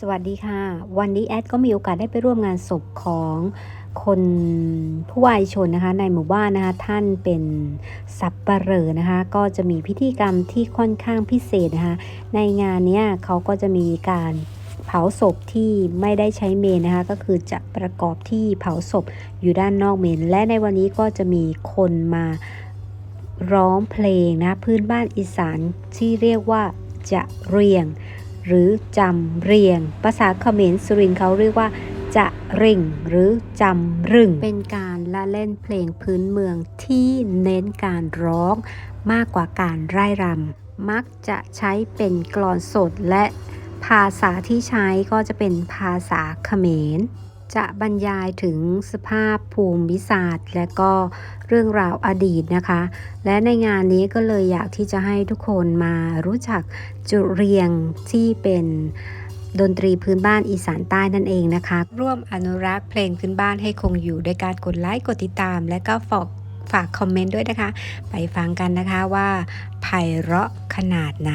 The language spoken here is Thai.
สวัสดีค่ะ วันนี้แอดก็มีโอกาสได้ไปร่วมงานศพของคนผู้วายชนนะคะ ในหมู่บ้านนะคะ ท่านเป็นสับปะเหร่อนะคะ ก็จะมีพิธีกรรมที่ค่อนข้างพิเศษนะคะ ในงานเนี้ยเขาก็จะมีการเผาศพที่ไม่ได้ใช้เมนนะคะ ก็คือจะประกอบที่เผาศพอยู่ด้านนอกเมน และในวันนี้ก็จะมีคนมาร้องเพลงนะะพื้นบ้านอีสานที่เรียกว่าจะเรียง หรือจำเรียง ภาษาเขมรสุรินเขาเรียกว่า จะร่งหรือจำรึงเป็นการละเล่นเพลงพื้นเมืองที่เน้นการร้องมากกว่าการไร่รำมักจะใช้เป็นกลอนสดและภาษาที่ใช้ก็จะเป็นภาษาเขมร จะบรรยายถึงสภาพภูมิศาสตร์ และก็เรื่องราวอดีตนะคะ และในงานนี้ก็เลยอยากที่จะให้ทุกคนมารู้จักจุเรียงที่เป็นดนตรีพื้นบ้านอีสานใต้นั่นเองนะคะ ร่วมอนุรักษ์เพลงพื้นบ้านให้คงอยู่โดยการกดไลค์กดติดตาม และก็ฝากฝากคอมเมนต์ด้วยนะคะ ไปฟังกันนะคะว่าไพเราะขนาดไหน